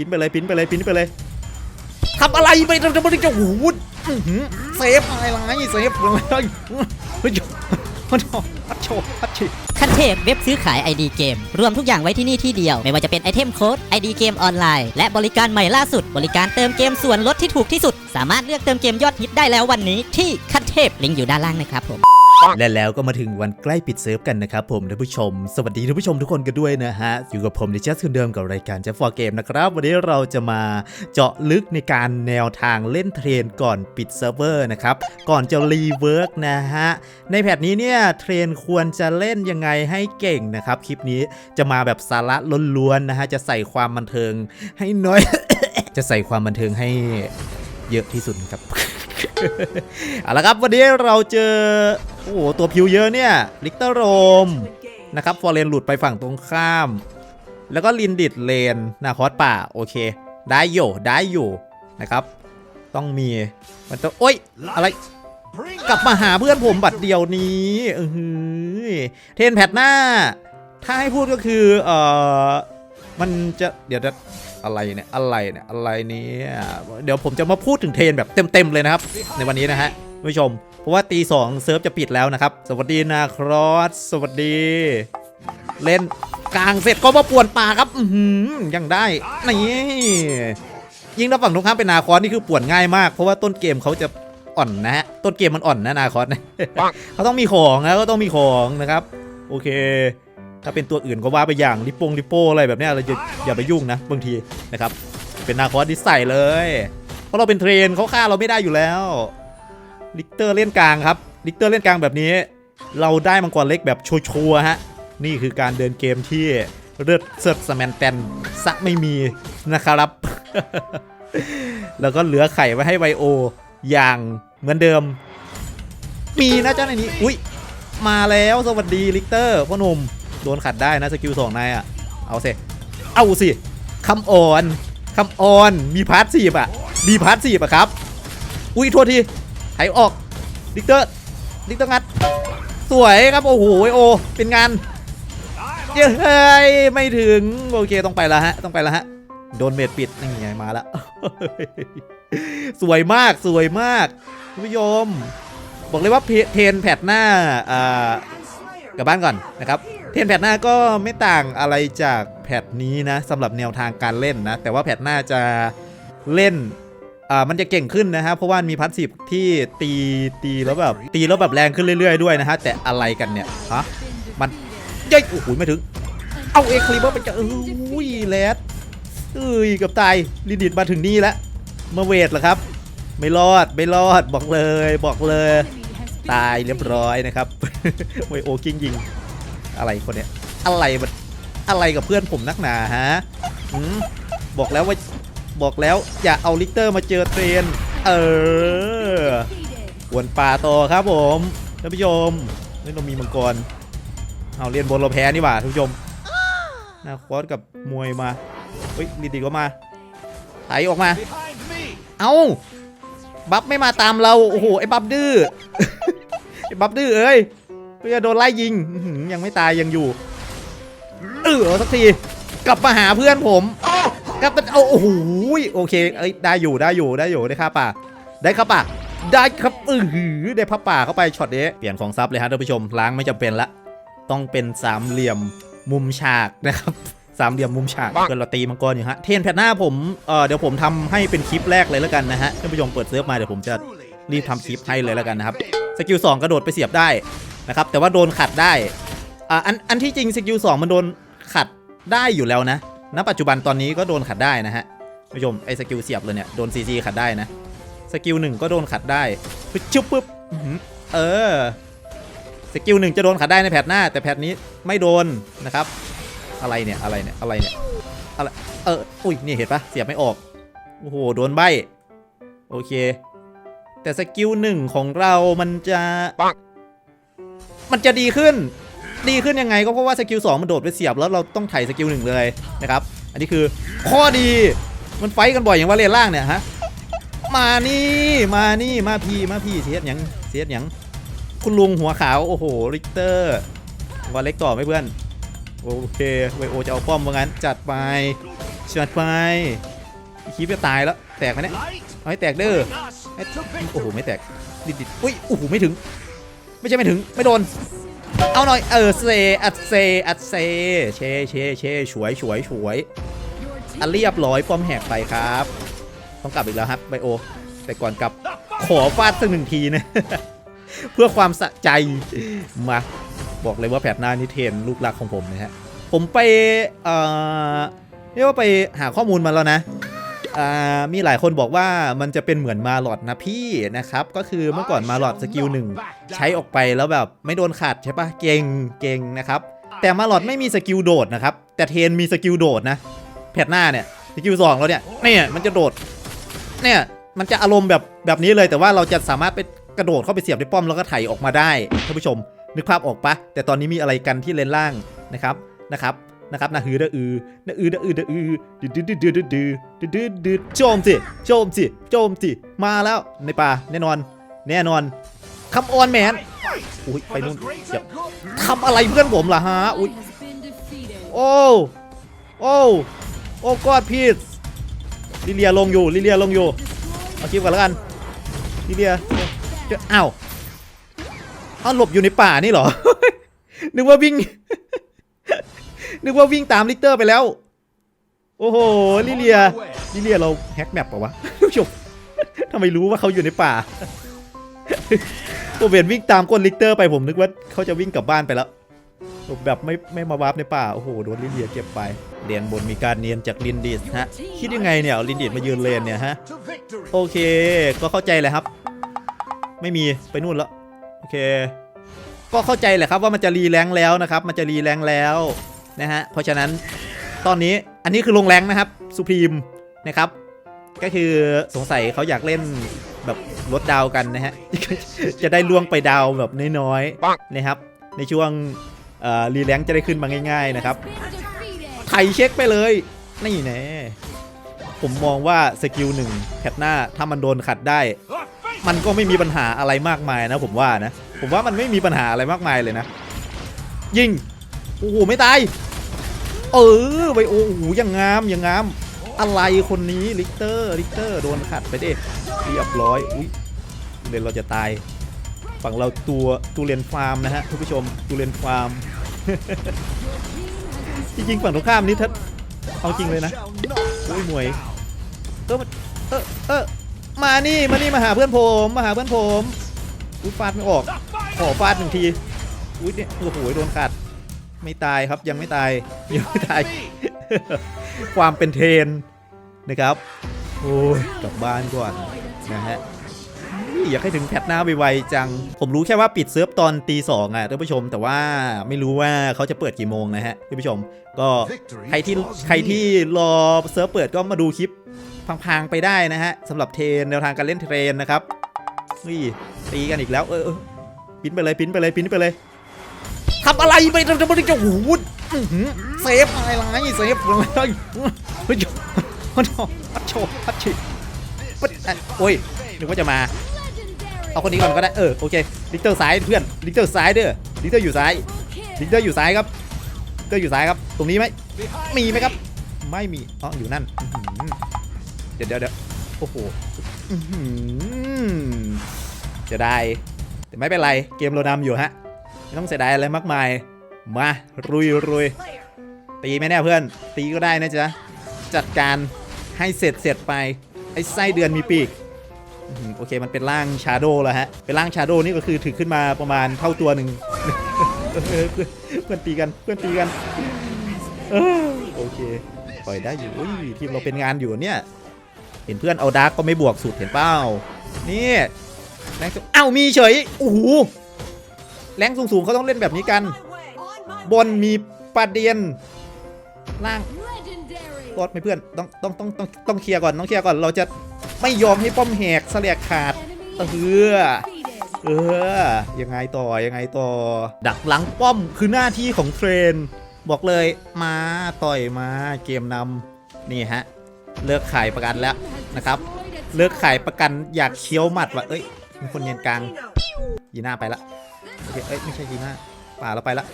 ปิ้นไปเลยปินไปเลยปินไปเลยทำอะไรไปทำอะไรจะหูดอื้อหือเซฟอะไรไรเซฟอะไรเฮ้ยมันพัดโชว์พัดชิขั้นเทพเว็บซื้อขาย ID เกม รวมทุกอย่างไว้ที่นี่ที่เดียว ไม่ว่าจะเป็นไอเทมโค้ด ID เกมออนไลน์ และบริการใหม่ล่าสุด บริการเติมเกมส่วนลดที่ถูกที่สุด สามารถเลือกเติมเกมยอดฮิตได้แล้ววันนี้ที่ขั้นเทพลิงก์อยู่ด้านล่างนะครับผม และแล้วก็มาถึงวันใกล้ปิดเซิร์ฟกันนะครับผมท่านผู้ชม สวัสดีท่านผู้ชมทุกคนกันด้วยนะฮะ อยู่กับผมดิจัสคนเดิมกับรายการเจฟฟอร์เกมนะครับ วันนี้เราจะมาเจาะลึกในการแนวทางเล่นเทรนก่อนปิดเซิร์ฟเวอร์นะครับ ก่อนจะรีเวิร์กนะฮะ ในแพทนี้เนี่ยเทรนควรจะเล่นยังไงให้เก่งนะครับ คลิปนี้จะมาแบบสาระล้วนๆนะฮะ จะใส่ความบันเทิงให้น้อย จะใส่ความบันเทิงให้เยอะที่สุดครับ เอาละครับวันนี้เราเจอ โอ้โหตัวพิวเยอะเนี่ยลิกเตอร์โรมนะครับฟอร์เรนหลุดไปฝั่งตรงข้าม แล้วก็ลินดิดเลนนาคอสป่าโอเค ได้อยู่ได้อยู่นะครับ ต้องมีมันต้องโอ้ยอะไร กลับมาหาเพื่อนผมบัตรเดียวนี้เออเทนแพทหน้า ถ้าให้พูดก็คือเอ่อมันจะเดี๋ยวจะอะไรเนี่ยอะไรเนี่ยอะไรนี่ยเดี๋ยวผมจะมาพูดถึงเทนแบบเต็มๆเลยนะครับ ในวันนี้นะฮะผู้ชม เพราะว่าตีสองเซิร์ฟจะปิดแล้วนะครับ สวัสดีนะครอส สวัสดี เล่นกลางเสร็จก็มาป่วนป่าครับ อืยังได้ นี่ยิ่งถ้าฝั่งตรงข้ามเป็นนาคอสนี่คือป่วนง่ายมาก เพราะว่าต้นเกมเขาจะอ่อนนะฮะ ต้นเกมมันอ่อนนะนาคอสนะเขาต้องมีของนะก็ต้องมีของนะครับ โอเค ถ้าเป็นตัวอื่นก็ว่าไปอย่างลิปงลิโป้อะไรแบบนี้เราจะอย่าไปยุ่งนะบางทีนะครับ เป็นนาคอสที่ใส่เลย เพราะเราเป็นเทรนเขาฆ่าเราไม่ได้อยู่แล้ว ลิกเตอร์เล่นกลางครับ ลิกเตอร์เล่นกลางแบบนี้ เราได้มังกรเล็กแบบชัวร์ฮะ นี่คือการเดินเกมที่เลือดเซิร์ฟสแมนแตนซักไม่มีนะครับ แล้วก็เหลือไข่ไว้ให้ไวโอ อย่างเหมือนเดิม มีนะเจ้าในนี้ อุ้ยมาแล้วสวัสดีลิกเตอร์พ่อหนุ่มโดนขัดได้นะสกิลสองนายอะ เอาสิ เอาสิคำอ่อนคำอ่อนมีพาร์ทสีบอะ มีพาร์ทสีบอะครับ อุ้ยโทษที ถออกลิกเตอร์ลิกเตอร์งัด สวยครับ โอ้โหโอ เป็นงานเย้ยไม่ถึง โอเคต้องไปแล้วฮะ ต้องไปแล้วฮะ โดนเมดปิดนี่ไงมาแล้วสวยมากสวยมากคุณผู้ชมบอกเลยว่าเทนแพทหน้าอ่ากลับบ้านก่อนนะครับ เทนแพทหน้าก็ไม่ต่างอะไรจากแพทนี้นะสำหรับแนวทางการเล่นนะ แต่ว่าแพทหน้าจะเล่น อ่ามันจะเก่งขึ้นนะฮะเพราะว่ามีพัสซีฟที่ตีตีแล้วแบบตีแล้วแบบแรงขึ้นเรื่อยๆด้วยนะฮะแต่อะไรกันเนี่ยฮะมันเย้ยโอ้โหไม่ถึง เอาเอคลิเบอร์ไปจะอุ้ยแรดเอ้ยกับตายลิดิตมาถึงนี่แล้วมาเวทเหรอครับ ไม่รอดไม่รอดบอกเลยบอกเลย ตายเรียบร้อยนะครับไวโอกิ้งยิงอะไรคนเนี้ยอะไรมันอะไรกับเพื่อนผมนักหนาฮะบอกแล้วว่า บอกแล้วอย่าเอาลิกเตอร์มาเจอเทรน เออหวนป่าต่อครับผมท่านผู้ชมนี่เรามีมังกรเอาเรียนบนเราแพ้นี่หว่าท่านผู้ชมนาคอสกับมวยมาเฮ้ยดีดีก็มาไถออกมา เอ้าบัฟไม่มาตามเรา โอ้โห ไอ้บัฟดื้อ ไอ้บัฟดื้อเอ้ยเพื่อโดนไล่ยิง ยังไม่ตายยังอยู่ เออสักที กลับมาหาเพื่อนผม กลับมาเอาโอ้โหโอเคเอ้ยได้อยู่ได้อยู่ได้อยู่ได้ค่าป่า ได้ค่าป่าได้ครับเออหือได้ผ้าป่าเข้าไปช็อตนี้เปลี่ยนของซับเลยฮะท่านผู้ชมล้างไม่จำเป็นละ ต้องเป็นสามเหลี่ยมมุมฉากนะครับสามเหลี่ยมมุมฉากเกินเราตีมังกรอยู่ฮะเทนแพทหน้าผมเออเดี๋ยวผมทำให้เป็นคลิปแรกเลยแล้วกันนะฮะท่านผู้ชมเปิดเซิร์ฟมาเดี๋ยวผมจะรีบทำคลิปให้เลยแล้วกันนะครับสกิล2กระโดดไปเสียบได้นะครับแต่ว่าโดนขัดได้อ่าอันอันที่จริงสกิล2มันโดนขัดได้อยู่แล้วนะ ณปัจจุบันตอนนี้ก็โดนขัดได้นะฮะท่านผู้ชมไอ้สกิลเสียบเลยเนี่ยโดนซีจีขัดได้นะสกิลหนึ่งก็โดนขัดได้ปึ๊บชึบปึ๊บอื้อหือเออสกิลหนึ่งจะโดนขัดได้ในแพทหน้า แต่แพทนี้ไม่โดนนะครับ อะไรเนี่ยอะไรเนี่ยอะไรเนี่ยอะไรเอออุ้ยนี่เห็นปะเสียบไม่ออกโอ้โหโดนใบโอเค แต่สกิลหนึ่งของเรามันจะมันจะดีขึ้น ดีขึ้นยังไงก็เพราะว่าสกิลสองมันโดดไปเสียบแล้วเราต้องไถ่สกิลหนึ่งเลยนะครับ อันนี้คือข้อดีมันไฟกันบ่อยอย่างว่าเลนล่างเนี่ยฮะมานี่มานี่มาพี่มาพี่เสียดยังเสียดยังคุณลุงหัวขาวโอ้โหริกเตอร์วันเล็กต่อไหมเพื่อนโอเคไวโอจะเอาป้อมว่างั้นจัดไปจัดไปคีบจะตายแล้วแตกไหมเนี่ยให้แตกเด้อโอ้โหไม่แตกดิดดิดอุ้ยโอ้โหไม่ถึง ไม่ใช่ไม่ถึงไม่โดน เอาหน่อย เออเซอัดเซอัดเซเชเชเชฉวยฉวยฉวยอันเรียบร้อยป้อมแหกไปครับ ต้องกลับอีกแล้วครับไบโอ แต่ก่อนกลับขอฟาดสักหนึ่งทีนะ เพื่อความสะใจมาบอกเลยว่าแผดหน้านี่เทนลูกรักของผมนะฮะ ผมไปเอ่อเรียกว่าไปหาข้อมูลมาแล้วนะ มีหลายคนบอกว่ามันจะเป็นเหมือนมาหลอดนะพี่นะครับ ก็คือเมื่อก่อนมาหลอดสกิลหนึ่งใช้ออกไปแล้วแบบไม่โดนขัดใช่ปะเก่งเก่งนะครับ แต่มาหลอดไม่มีสกิลโดดนะครับ แต่เทนมีสกิลโดดนะแพทหน้าเนี่ยสกิลสองแล้วเนี่ยเนี่ยมันจะโดดเนี่ยมันจะอารมณ์แบบแบบนี้เลยแต่ว่าเราจะสามารถไปกระโดดเข้าไปเสียบในป้อมแล้วก็ไถออกมาได้ท่านผู้ชมนึกภาพออกปะแต่ตอนนี้มีอะไรกันที่เลนล่างนะครับนะครับ นะครับนะฮือเะอือนะอือเะอือเดอือดืดดืดดืดดืดดืดดืดดืดโจมสิโจมสิโจมสิมาแล้วในป่าแน่นอน แน่นอนคำออนแมนอุ้ยไปนู่นเดี๋ยวทำอะไรเพื่อนผมล่ะฮะอุ้ยโอ้โอ้โอ้กอดพีทลิเลียลงอยู่ลิเลียลงอยู่เอาคลิปกันแล้วกันลิเลียเอ้าเอาหลบอยู่ในป่านี่เหรอนึกว่าวิ่ง นึกว่าวิ่งตามลิกเตอร์ไปแล้ว โอ้โหลิเลียลิเลียเราแฮกแมปปล่าวะผู้ชมทำไมรู้ว่าเขาอยู่ในป่าตัวเวนวิ่งตามก้นลิกเตอร์ไปผมนึกว่าเขาจะวิ่งกลับบ้านไปแล้วแบบไม่ไม่มาวาร์ปในป่า โอ้โหโดนลิเลียเก็บไปเดียนบนมีการเนียนจากลินดิสฮะ คิดยังไงเนี่ยลินดิสมายืนเลนเนี่ยฮะ โอเค ก็เข้าใจแหละครับ ไม่มีไปนู่นแล้ว โอเค ก็เข้าใจแหละครับว่ามันจะรีแรงแล้วนะครับ มันจะรีแรงแล้ว นะฮะ เพราะฉะนั้นตอนนี้อันนี้คือลงแรงนะครับสุพรีมนะครับ ก็คือสงสัยเขาอยากเล่นแบบลดดาวกันนะฮะ จะได้ล่วงไปดาวแบบน้อยๆนะครับ ในช่วงรีแรงจะได้ขึ้นมาง่าย ๆนะครับไถเช็คไปเลยนี่แน่ผมมองว่าสกิลหนึ่งแพทหน้าถ้ามันโดนขัดได้ มันก็ไม่มีปัญหาอะไรมากมายนะ ผมว่านะ ผมว่ามันไม่มีปัญหาอะไรมากมายเลยนะ ยิงโอ้โหไม่ตาย เออไปโอ้โหยังงามยังงาม อะไรคนนี้ลิกเตอร์ลิกเตอร์โดนขัดไปดิเรียบร้อยอุ้ยเดี๋ยวเราจะตาย ฝั่งเราตัวตูเรนฟาร์มนะฮะทุกผู้ชมตูเรนฟาร์มจริงๆฝั่งตรงข้ามนี่ถ้าเอาจริงเลยนะอุ้ยมวยเออเออเออมานี่มานี่มาหาเพื่อนผมมาหาเพื่อนผมอุ้ยฟาดไม่ออกขอฟาดหนึ่งทีอุ้ยเนี่ยโอ้โหโดนขาด ไม่ตายครับยังไม่ตายยังไม่ตาย ความเป็นเทรนนะครับ โอ้ยกลับบ้านก่อนนะฮะอยากให้ถึงแพทหน้าไวๆจัง ผมรู้แค่ว่าปิดเซิร์ฟตอนตีสองอะท่านผู้ชม แต่ว่าไม่รู้ว่าเขาจะเปิดกี่โมงนะฮะท่านผู้ชม ก็ใครที่ใครที่รอเซิร์ฟเปิดก็มาดูคลิปพังๆไปได้นะฮะสำหรับเทรนแนวทางการเล่นเทรนนะครับนี่ตีกันอีกแล้วเออเออปิ้นไปเลยปิ้นไปเลยปิ้นไปเลย ทำอะไรไปทำไมจะหูดอื้อหือเซฟอะไรไรเซฟอะไรเฮ้ยฮัทโชฮัทโชฮัทชิปัดโอ้ยนึกว่าจะมา เอาคนนี้ก่อนก็ได้ เออ โอเค ลิกเตอร์ซ้ายเพื่อน ลิกเตอร์ซ้ายเด้อ ลิกเตอร์อยู่ซ้าย ลิกเตอร์อยู่ซ้ายครับลิกเตอร์อยู่ซ้ายครับ ตรงนี้ไหม มีไหมครับ ไม่มีอ๋ออยู่นั่น เดี๋ยวเดี๋ยวเดี๋ยวโอ้โหจะได้ แต่ไม่เป็นไร เกมเรานำอยู่ฮะ ไม่ต้องเสียดายอะไรมากมาย มารุยรุยตีไหมเนี่ยเพื่อน ตีก็ได้นะจ๊ะ จัดการให้เสร็จเสร็จไป ไอ้ไส้เดือนมีปีก โอเคมันเป็นร่างชาโดแล้วฮะ เป็นร่างชาโดนี่ก็คือถือขึ้นมาประมาณเท่าตัวหนึ่งเพื่อนตีกัน เพื่อนตีกัน โอเค ปล่อยได้อยู่ทีมเราเป็นงานอยู่เนี่ย เห็นเพื่อนเอาดาร์กก็ไม่บวกสุดเห็นเปล่านี่แรงสูงอ้ามีเฉย โอ้โห แรงสูงๆเขาต้องเล่นแบบนี้กัน บนมีประเดียนล่างรอดไหมเพื่อนต้องต้องต้องต้องต้องเคลียร์ก่อนต้องเคลียร์ก่อนเราจะไม่ยอมให้ป้อมแหกเสลียขาดเอ has อเออยังไงต่อยังไงต่อ ดักหลังป้อมคือหน้าที่ของเทรน บอกเลยมาต่อยมาเกมนำนี่ฮะ เลิกขายประกันแล้วนะครับ เลิกขายประกันอยากเคี้ยวหมัดว่ะเอ้ยมีคนเย็นกลางยีน่าไปละ เคเอ้ยไม่ใช่ยีน่าป่าเราไปละ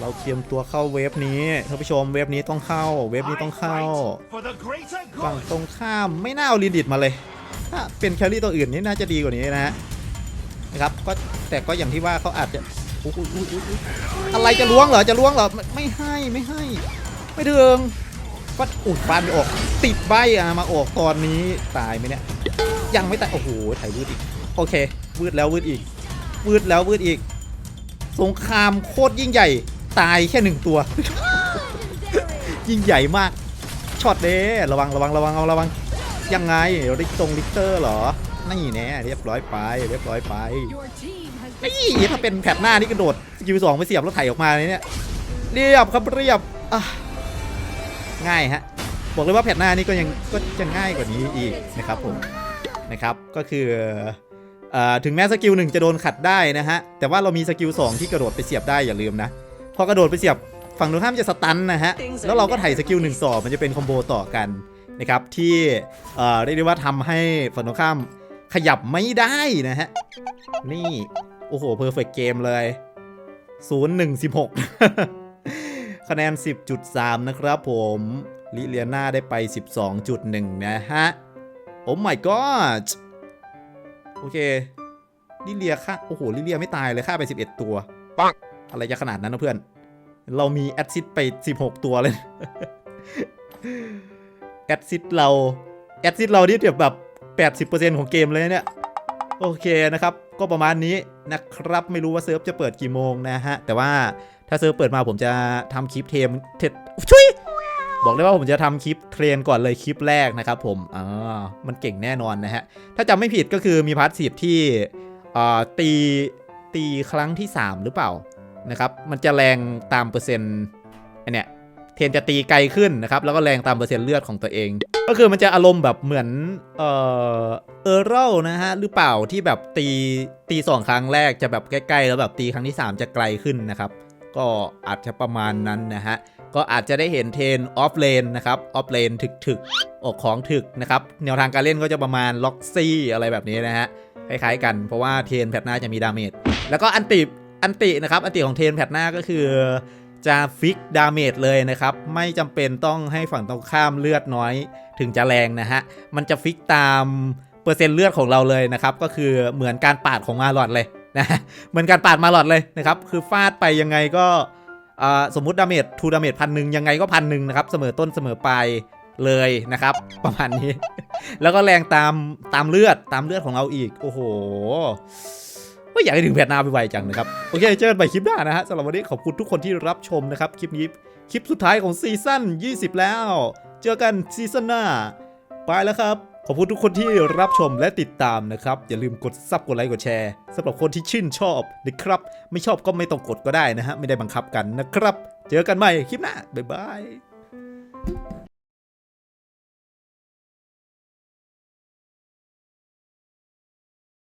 เราเตรียมตัวเข้าเวฟนี้ท่านผู้ชมเวฟนี้ต้องเข้า เวฟนี้ต้องเข้าฝั่งตรงข้ามไม่น่าเอาลินดิตมาเลย ถ้าเป็นแครี่ตัวอื่นนี่น่าจะดีกว่านี้นะฮะนะครับก็แต่ก็อย่างที่ว่าเขาอาจจะอุ๊ยอุ๊ยอุ๊ยอุ๊ยอุ๊ยอะไรจะล้วงเหรอจะล้วงเหรอไม่ให้ไม่ให้ ไม่เดืองก็อุดบานไปออก ติดใบอะมาออกตอนนี้ตายไหมเนี่ยยังไม่ตายโอ้โหถ่ายวืดอีก โอเควืดแล้ววืดอีก วืดแล้ววืดอีก สงครามโคตรยิ่งใหญ่ ตายแค่หนึ่งตัว ยิ่งใหญ่มาก ช็อตเด้ระวังระวังระวังเอาระวัง ยังไงริกตรงลิกเตอร์เหรอ นี่แน่เรียบร้อยไป เรียบร้อยไป Your team has นี่ถ้าเป็นแผดหน้านี่กระโดดสกิลสองไปเสียบแล้วไถออกมาเลยเนี่ย เรียบครับเรียบง่ายฮะ บอกเลยว่าแผดหน้านี่ก็ยังก็จะง่ายกว่านี้อีกนะครับผมนะครับก็คือ ถึงแม้สกิลหนึ่งจะโดนขัดได้นะฮะ แต่ว่าเรามีสกิลสองที่กระโดดไปเสียบได้อย่าลืมนะ พอกระโดดไปเสียบฝั่งตรงข้ามจะสตันนะฮะ แล้วเราก็ไถ่สกิลหนึ่งต่อมันจะเป็นคอมโบต่อกันนะครับที่เอ่อเรียกได้ว่าทำให้ฝั่งตรงข้ามขยับไม่ได้นะฮะ นี่ โอ้โหเพอร์เฟกเกมเลย0 1 16 คะแนน 10.3 นะครับผมลิเลียนาได้ไป 12.1 นะฮะ โอ้ my god โอเคลิเลียค่าโอ้โหลิเลียไม่ตายเลยค่าไป 11 ตัวปังอะไรจะขนาดนั้นนะเพื่อน เรามีแอดซิดไป 16 ตัวเลยแอดซิดเราแอดซิดเราที่แบบ80%ของเกมเลยเนี่ยโอเคนะครับ ก็ประมาณนี้นะครับไม่รู้ว่าเซิร์ฟจะเปิดกี่โมงนะฮะ แต่ว่าถ้าเซิร์ฟเปิดมาผมจะทำคลิปเทมเทชุย บอกเลยว่าผมจะทำคลิปเทรนก่อนเลยคลิปแรกนะครับผมอ่ามันเก่งแน่นอนนะฮะ ถ้าจำไม่ผิดก็คือมีพาร์ทสีที่อ่าตีตีครั้งที่ 3 หรือเปล่านะครับ มันจะแรงตามเปอร์เซ็นต์อันเนี้ยเทรนจะตีไกลขึ้นนะครับ แล้วก็แรงตามเปอร์เซ็นต์เลือดของตัวเอง ก็คือมันจะอารมณ์แบบเหมือนเออเออร์เรลนะฮะ หรือเปล่าที่แบบตีตีสองครั้งแรกจะแบบใกล้ๆ แล้วแบบตีครั้งที่ 3 จะไกลขึ้นนะครับ ก็อาจจะประมาณนั้นนะฮะ ก็อาจจะได้เห็นเทรนออฟเลนนะครับออฟเลนถึกๆออกของถึกนะครับ แนวทางการเล่นก็จะประมาณล็อกซี่อะไรแบบนี้นะฮะคล้ายๆกันเพราะว่าเทรนแพทหน้าจะมีดาเมจแล้วก็อันติอันตินะครับอันติของเทรนแพทหน้าก็คือจะฟิกดาเมจเลยนะครับ ไม่จำเป็นต้องให้ฝั่งตรงข้ามเลือดน้อยถึงจะแรงนะฮะ มันจะฟิกตามเปอร์เซ็นต์เลือดของเราเลยนะครับ ก็คือเหมือนการปาดของมาหลอดเลยนะเหมือนการปาดมาหลอดเลยนะครับ คือฟาดไปยังไงก็ สมมุติดาเมจทูดาเมจพันหนึ่งยังไงก็พันหนึ่งนะครับ เสมอต้นเสมอปลายเลยนะครับ ประมาณนี้ แล้วก็แรงตามตามเลือดตามเลือดของเราอีก โอ้โหก็อยากให้ถึงแพทนาไปไวจังนะครับ โอเค เจอกันใหม่คลิปหน้านะฮะสำหรับวันนี้ขอบคุณทุกคนที่รับชมนะครับ คลิปนี้ คลิปสุดท้ายของซีซั่น 20 แล้ว เจอกันซีซั่นหน้า ไปแล้วครับ ขอบคุณทุกคนที่รับชมและติดตามนะครับ อย่าลืมกดซับกดไลค์กดแชร์สำหรับคนที่ชื่นชอบนะครับ ไม่ชอบก็ไม่ต้องกดก็ได้นะฮะ ไม่ได้บังคับกันนะครับ เจอกันใหม่คลิปหน้า บ๊ายบาย